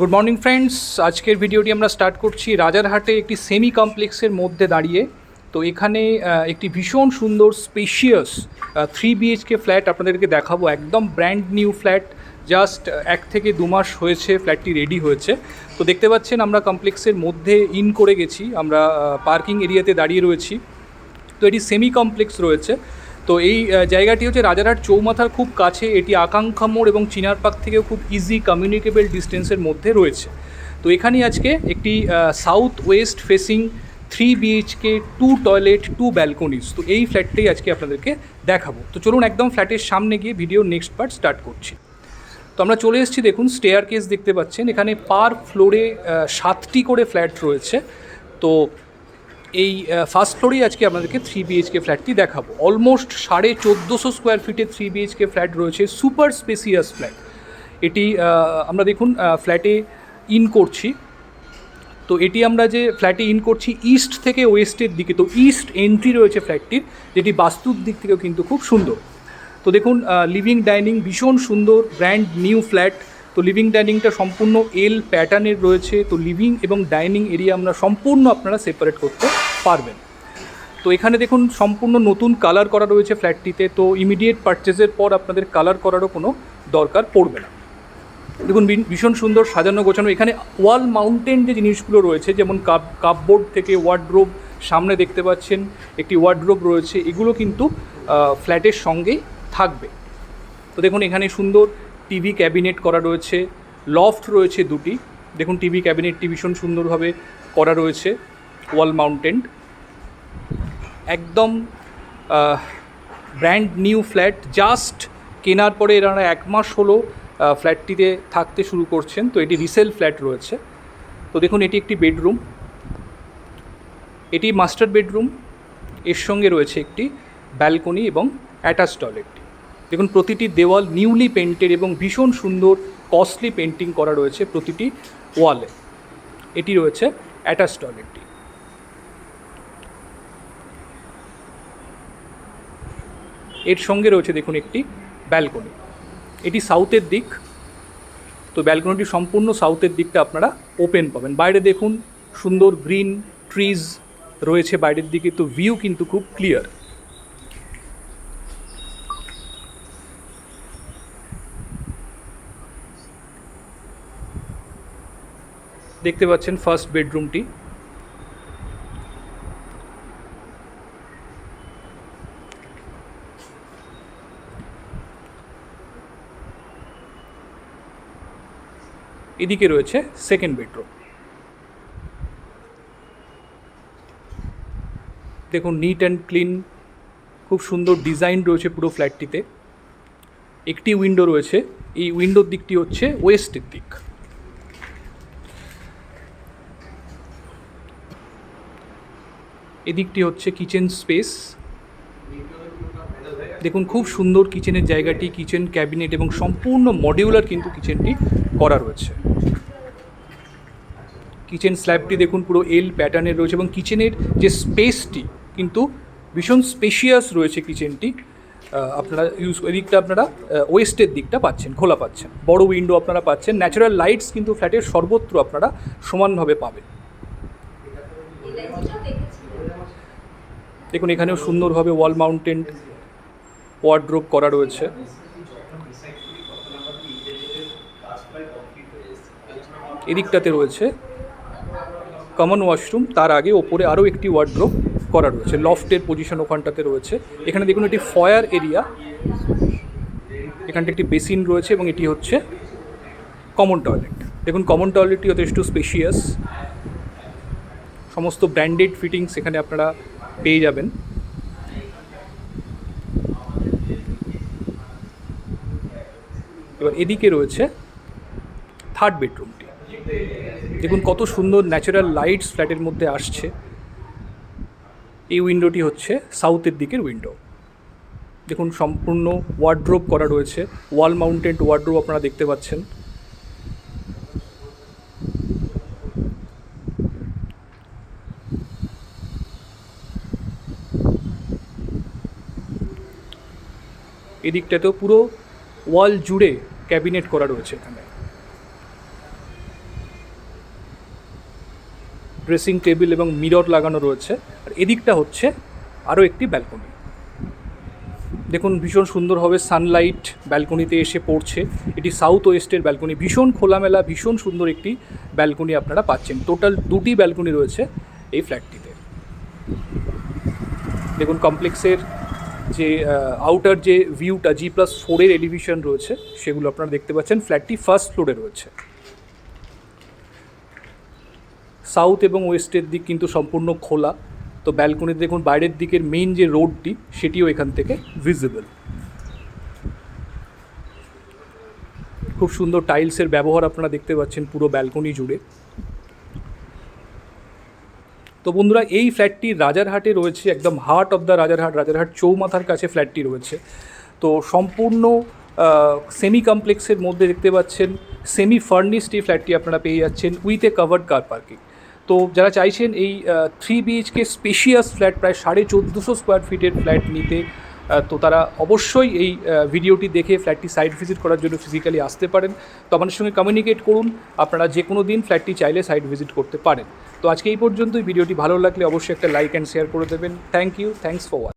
Good morning friends আজকের ভিডিওটি আমরা স্টার্ট করছি রাজারহাটে একটি সেমি কমপ্লেক্সের মধ্যে দাঁড়িয়ে। তো এখানে একটি ভীষণ সুন্দর স্পেশিয়াস থ্রি বিএইচকে ফ্ল্যাট আপনাদেরকে দেখাবো। একদম ব্র্যান্ড নিউ ফ্ল্যাট জাস্ট এক থেকে দু মাস হয়েছে ফ্ল্যাটটি রেডি হয়েছে। তো দেখতে পাচ্ছেন আমরা কমপ্লেক্সের মধ্যে ইন করে গেছি। আমরা পার্কিং এরিয়াতে দাঁড়িয়ে রয়েছি। তো এটি সেমি কমপ্লেক্স রয়েছে। তো এই জায়গাটি হচ্ছে রাজারহাট চৌমাথার খুব কাছে। এটি আকাঙ্ক্ষা মোড় এবং চিনারপাক থেকেও খুব ইজি কমিউনিকেবল ডিস্টেন্সের মধ্যে রয়েছে। তো এখানেই আজকে একটি south west facing three BHK two toilet two balconies তো এই ফ্ল্যাটটাই আজকে আপনাদেরকে দেখাবো। তো চলুন একদম ফ্ল্যাটের সামনে গিয়ে ভিডিও নেক্সট পার্ট স্টার্ট করছি। তো আমরা চলে এসেছি, দেখুন স্টেয়ার কেস দেখতে পাচ্ছেন। এখানে পার ফ্লোরে সাতটি করে ফ্ল্যাট রয়েছে। তো এই ফার্স্ট ফ্লোরেই আজকে আপনাদেরকে থ্রি বিএইচকে ফ্ল্যাটটি দেখাবো। অলমোস্ট সাড়ে চোদ্দোশো স্কোয়ার ফিটে থ্রি বিএইচকে ফ্ল্যাট রয়েছে সুপার স্পেসিয়াস ফ্ল্যাট এটি আমরা দেখুন ফ্ল্যাটে ইন করছি। তো এটি আমরা যে ফ্ল্যাটে ইন করছি ইস্ট থেকে ওয়েস্টের দিকে, তো ইস্ট এন্ট্রি রয়েছে ফ্ল্যাটটির যেটি বাস্তুর দিক থেকেও কিন্তু খুব সুন্দর। তো দেখুন লিভিং ডাইনিং ভীষণ সুন্দর ব্র্যান্ড নিউ ফ্ল্যাট তো লিভিং ডাইনিংটা সম্পূর্ণ এল প্যাটার্নের রয়েছে। তো লিভিং এবং ডাইনিং এরিয়া আমরা সম্পূর্ণ আপনারা সেপারেট করতে পারবেন। তো এখানে দেখুন, সম্পূর্ণ নতুন কালার করা রয়েছে ফ্ল্যাটটিতে তো ইমিডিয়েট পারচেজের পর আপনাদের কালার করারও কোনো দরকার পড়বে না। দেখুন ভীষণ সুন্দর সাজানো গোছানো। এখানে ওয়াল মাউন্টেন যে জিনিসগুলো রয়েছে, যেমন কাপ কাপবোর্ড থেকে ওয়ার্ড্রোব সামনে দেখতে পাচ্ছেন, একটি ওয়ার্ড্রোব রয়েছে। এগুলো কিন্তু ফ্ল্যাটের সঙ্গে থাকবে। তো দেখুন, এখানে সুন্দর টিভি ক্যাবিনেট করা রয়েছে। লফট রয়েছে দুটি। দেখুন, টিভি ক্যাবিনেটটি ভীষণ সুন্দরভাবে করা রয়েছে, ওয়াল মাউন্টেন্ড একদম ব্র্যান্ড নিউ ফ্ল্যাট। জাস্ট কেনার পরে এনারা এক মাস হলো ফ্ল্যাটটিতে থাকতে শুরু করছেন। তো এটি রিসেল ফ্ল্যাট রয়েছে। তো দেখুন, এটি একটি বেডরুম। এটি মাস্টার বেডরুম। এর সঙ্গে রয়েছে একটি ব্যালকনি এবং অ্যাটাচ টয়লেট। দেখুন, প্রতিটি দেওয়াল নিউলি পেন্টেড এবং ভীষণ সুন্দর কস্টলি পেন্টিং করা রয়েছে প্রতিটি ওয়ালে এটি রয়েছে অ্যাটাচ টয়লেটটি এর সঙ্গে রয়েছে দেখুন একটি ব্যালকনি এটি সাউথের দিক। তো ব্যালকনিটি সম্পূর্ণ সাউথের দিকটা আপনারা ওপেন পাবেন। বাইরে দেখুন, সুন্দর গ্রিন ট্রিজ রয়েছে বাইরের দিকে। তো ভিউ কিন্তু খুব ক্লিয়ার দেখতে পাচ্ছেন ফার্স্ট বেডরুমটি এদিকে রয়েছে সেকেন্ড বেডরুম দেখুন নিট অ্যান্ড ক্লিন খুব সুন্দর ডিজাইন রয়েছে পুরো ফ্ল্যাটটিতে একটি উইন্ডো রয়েছে, এই উইন্ডোর দিকটি হচ্ছে ওয়েস্টের দিক। এদিকটি হচ্ছে কিচেন স্পেস দেখুন, খুব সুন্দর কিচেনের জায়গাটি কিচেন ক্যাবিনেট এবং সম্পূর্ণ মডিউলার কিন্তু কিচেনটি করা রয়েছে। কিচেন স্ল্যাবটি দেখুন, পুরো এল প্যাটার্নের রয়েছে এবং কিচেনের যে স্পেসটি কিন্তু ভীষণ স্পেশিয়াস রয়েছে কিচেনটি আপনারা ইউজ এদিকটা আপনারা ওয়েস্টের দিকটা পাচ্ছেন, খোলা পাচ্ছেন। বড় উইন্ডো আপনারা পাচ্ছেন। ন্যাচারাল লাইটস কিন্তু ফ্ল্যাটের সর্বত্র আপনারা সমানভাবে পাবেন। দেখুন, এখানেও সুন্দরভাবে ওয়াল মাউন্টেন ওয়ার্ড্রোপ করা রয়েছে। এদিকটাতে রয়েছে কমন ওয়াশরুম তার আগে ওপরে আরও একটি ওয়ার্ড্রোপ করা রয়েছে লফটের পজিশন ওখানটাতে রয়েছে। এখানে দেখুন, এটি ফয়ার এরিয়া এখানটা একটি বেসিন রয়েছে এবং এটি হচ্ছে কমন টয়লেট দেখুন কমন টয়লেটটি যথেষ্ট স্পেশিয়াস সমস্ত ব্র্যান্ডেড ফিটিংস এখানে আপনারা পেয়ে যাবেন। এবার এদিকে রয়েছে থার্ড বেডরুমটি দেখুন কত সুন্দর ন্যাচারাল লাইটস ফ্ল্যাটের মধ্যে আসছে। এই উইন্ডোটি হচ্ছে সাউথের দিকের উইন্ডো দেখুন সম্পূর্ণ ওয়ার্ড্রোপ করা রয়েছে। ওয়াল মাউন্টেড ওয়ার্ড্রোপ আপনারা দেখতে পাচ্ছেন। এদিকটাতেও পুরো ওয়াল জুড়ে ক্যাবিনেট করা রয়েছে এখানে। ড্রেসিং টেবিল এবং মিরর লাগানো রয়েছে। আর এদিকটা হচ্ছে আরও একটি ব্যালকনি। দেখুন, ভীষণ সুন্দরভাবে সানলাইট ব্যালকনিতে এসে পড়ছে। এটি সাউথ ওয়েস্টের ব্যালকনি। ভীষণ খোলামেলা, ভীষণ সুন্দর একটি ব্যালকনি আপনারা পাচ্ছেন। টোটাল দুটি ব্যালকনি রয়েছে এই ফ্ল্যাটটিতে। দেখুন, কমপ্লেক্সের যে আউটার যে ভিউটা জি প্লাস ফোরের এলিভেশন রয়েছে, সেগুলো আপনারা দেখতে পাচ্ছেন। ফ্ল্যাটটি ফার্স্ট ফ্লোরে রয়েছে। সাউথ এবং ওয়েস্টের দিক কিন্তু সম্পূর্ণ খোলা। তো ব্যালকনিতে দেখুন, বাইরের দিকের মেইন যে রোডটি সেটিও এখান থেকে ভিজিবল খুব সুন্দর টাইলসের ব্যবহার আপনারা দেখতে পাচ্ছেন পুরো ব্যালকনি জুড়ে। তো বন্ধুরা, এই ফ্ল্যাটটি রাজারহাটে রয়েছে, একদম heart of the Rajarhat Rajarhat চৌমাথার কাছে ফ্ল্যাটটি রয়েছে। তো সম্পূর্ণ সেমি কমপ্লেক্সের মধ্যে দেখতে পাচ্ছেন সেমি ফার্নিশড এই ফ্ল্যাটটি আপনারা পেয়ে যাচ্ছেন with a covered car parking তো যারা চাইছেন এই থ্রি বিএইচকে স্পেশিয়াস ফ্ল্যাট প্রায় সাড়ে চোদ্দোশো স্কোয়ার ফিটের ফ্ল্যাট নিতে তো তারা অবশ্যই এই ভিডিওটি দেখে ফ্ল্যাটটি সাইট ভিজিট করার জন্য ফিজিক্যালি আসতে পারেন। তো আমাদের সঙ্গে কমিউনিকেট করুন, আপনারা যে কোনো দিন ফ্ল্যাটটি চাইলে সাইট ভিজিট করতে পারেন। তো আজকে এই পর্যন্তই। ভিডিওটি ভালো লাগলে অবশ্যই একটা লাইক অ্যান্ড শেয়ার করে দেবেন। Thank you thanks for watch